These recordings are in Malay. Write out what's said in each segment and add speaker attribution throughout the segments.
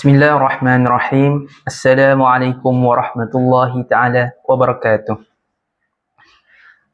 Speaker 1: بسم الله الرحمن
Speaker 2: الرحيم السلام عليكم ورحمة الله تعالى وبركاته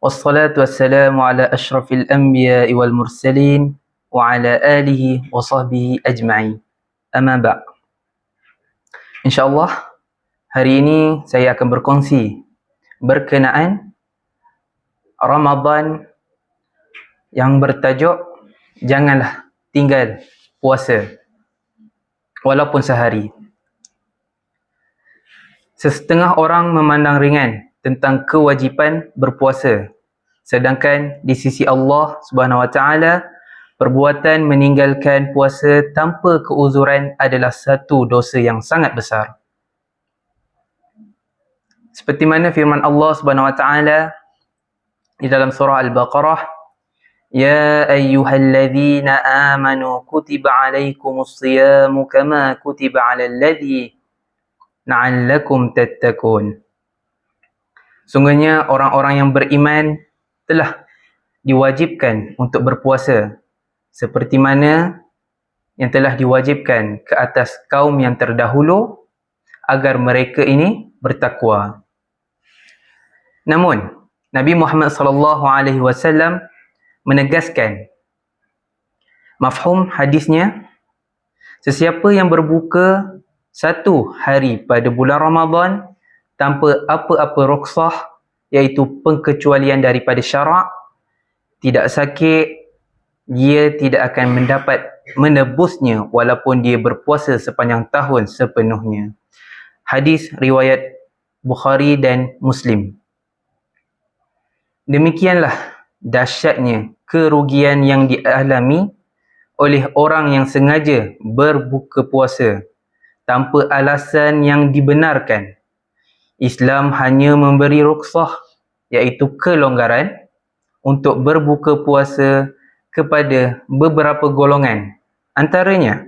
Speaker 2: والصلاة والسلام على أشرف الأنبياء والمرسلين وعلى آله وصحبه أجمعين أما بعد Insya Allah hari ini saya akan berkongsi berkenaan Ramadan yang bertajuk janganlah tinggal puasa. Walaupun sehari. Sesetengah orang memandang ringan tentang kewajipan berpuasa. Sedangkan di sisi Allah Subhanahu Wa Taala perbuatan meninggalkan puasa tanpa keuzuran adalah satu dosa yang sangat besar. Seperti mana firman Allah Subhanahu Wa Taala di dalam surah Al-Baqarah يا أيها الذين آمنوا كتب عليكم الصيام كما كتب على الذي لعلكم تتقون Sungguhnya orang-orang yang beriman telah diwajibkan untuk berpuasa seperti mana yang telah diwajibkan ke atas kaum yang terdahulu agar mereka ini bertakwa. Namun Nabi Muhammad sallallahu alaihi wasallam menegaskan. Mafhum hadisnya sesiapa yang berbuka satu hari pada bulan Ramadan tanpa apa-apa rukhsah iaitu pengkecualian daripada syarak tidak sakit dia tidak akan mendapat menebusnya walaupun dia berpuasa sepanjang tahun sepenuhnya. Hadis riwayat Bukhari dan Muslim. Demikianlah dahsyatnya kerugian yang dialami oleh orang yang sengaja berbuka puasa tanpa alasan yang dibenarkan. Islam hanya memberi ruksah iaitu kelonggaran untuk berbuka puasa kepada beberapa golongan. Antaranya,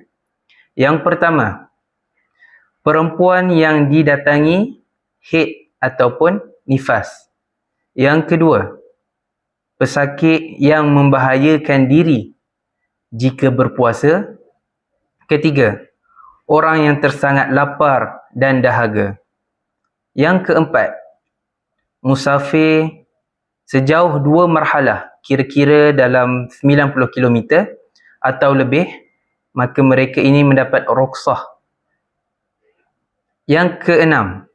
Speaker 2: yang pertama, perempuan yang didatangi haid ataupun nifas. Yang kedua, pesakit yang membahayakan diri jika berpuasa. Ketiga, orang yang tersangat lapar dan dahaga. Yang keempat, musafir sejauh dua marhalah kira-kira dalam 90 km atau lebih maka mereka ini mendapat ruksah. Yang keenam,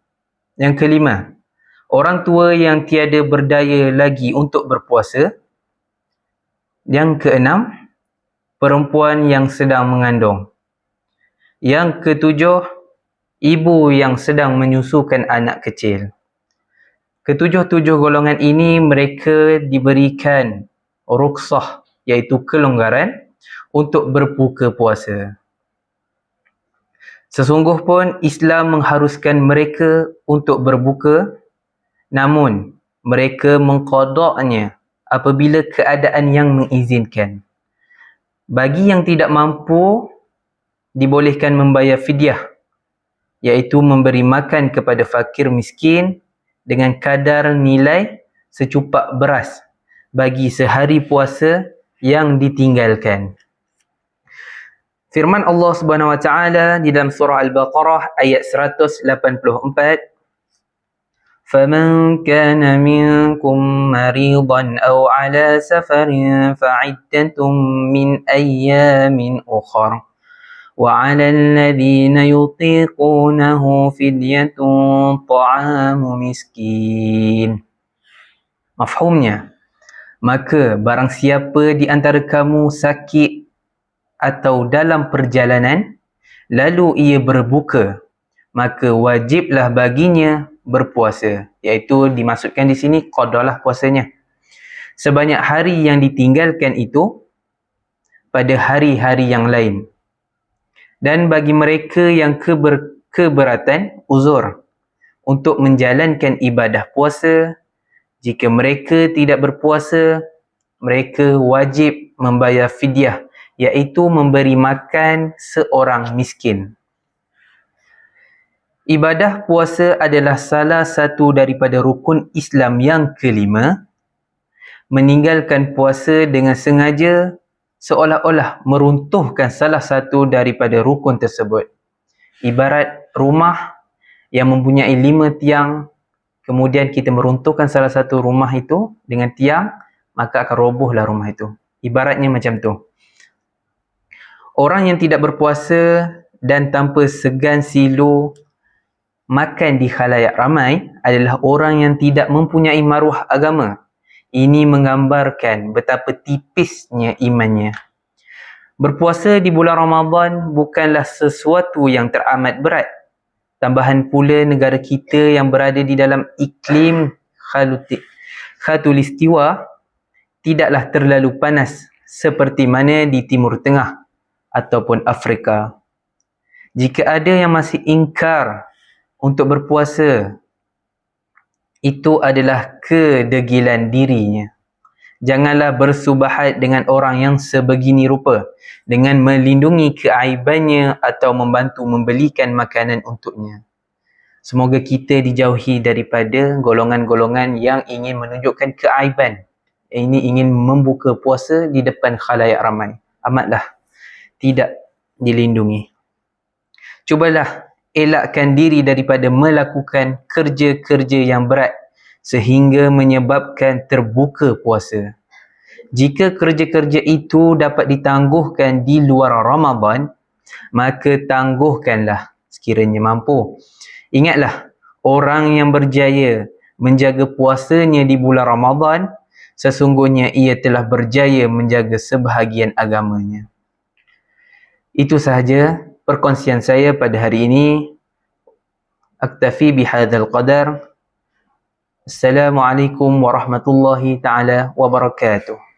Speaker 2: yang kelima, orang tua yang tiada berdaya lagi untuk berpuasa. Yang keenam, perempuan yang sedang mengandung. Yang ketujuh, ibu yang sedang menyusukan anak kecil. Ketujuh-tujuh golongan ini mereka diberikan ruksah iaitu kelonggaran untuk berbuka puasa. Sesungguh pun Islam mengharuskan mereka untuk berbuka Namun, mereka mengkodoknya apabila keadaan yang mengizinkan. Bagi yang tidak mampu, dibolehkan membayar fidyah, iaitu memberi makan kepada fakir miskin dengan kadar nilai secupak beras bagi sehari puasa yang ditinggalkan. Firman Allah Subhanahu Wa Taala di dalam surah Al-Baqarah ayat 184 فمن كان منكم مريضا أو على سفر فعدة من أيام أخر وعلى الذين يطيقونه فدية طعام مسكين Mafhumnya, maka barang siapa di antara kamu sakit atau dalam perjalanan, lalu ia berbuka, maka wajiblah baginya berpuasa. Iaitu dimaksudkan di sini qadalah puasanya. Sebanyak hari yang ditinggalkan itu pada hari-hari yang lain. Dan bagi mereka yang keber, keberatan, uzur untuk menjalankan ibadah puasa, jika mereka tidak berpuasa, mereka wajib membayar fidyah iaitu memberi makan seorang miskin. Ibadah puasa adalah salah satu daripada rukun Islam yang kelima. Meninggalkan puasa dengan sengaja seolah-olah meruntuhkan salah satu daripada rukun tersebut. Ibarat rumah yang mempunyai lima tiang, kemudian kita meruntuhkan salah satu rumah itu dengan tiang, maka akan robohlah rumah itu. Ibaratnya macam tu. Orang yang tidak berpuasa dan tanpa segan silu makan di khalayak ramai adalah orang yang tidak mempunyai maruah agama. Ini menggambarkan betapa tipisnya imannya. Berpuasa di bulan Ramadan bukanlah sesuatu yang teramat berat. Tambahan pula negara kita yang berada di dalam iklim khatulistiwa tidaklah terlalu panas seperti mana di Timur Tengah ataupun Afrika. Jika ada yang masih ingkar untuk berpuasa itu adalah kedegilan dirinya. Janganlah bersubahat dengan orang yang sebegini rupa dengan melindungi keaibannya atau membantu membelikan makanan untuknya. Semoga kita dijauhi daripada golongan-golongan yang ingin menunjukkan keaiban. Ini ingin membuka puasa di depan khalayak ramai. Amatlah tidak dilindungi. Cubalah elakkan diri daripada melakukan kerja-kerja yang berat sehingga menyebabkan terbuka puasa. Jika kerja-kerja itu dapat ditangguhkan di luar Ramadan, maka tangguhkanlah sekiranya mampu. Ingatlah, orang yang berjaya menjaga puasanya di bulan Ramadan, sesungguhnya ia telah berjaya menjaga sebahagian agamanya. Itu sahaja perkongsian saya pada hari ini aktafi bihadzal qadar assalamualaikum warahmatullahi taala wabarakatuh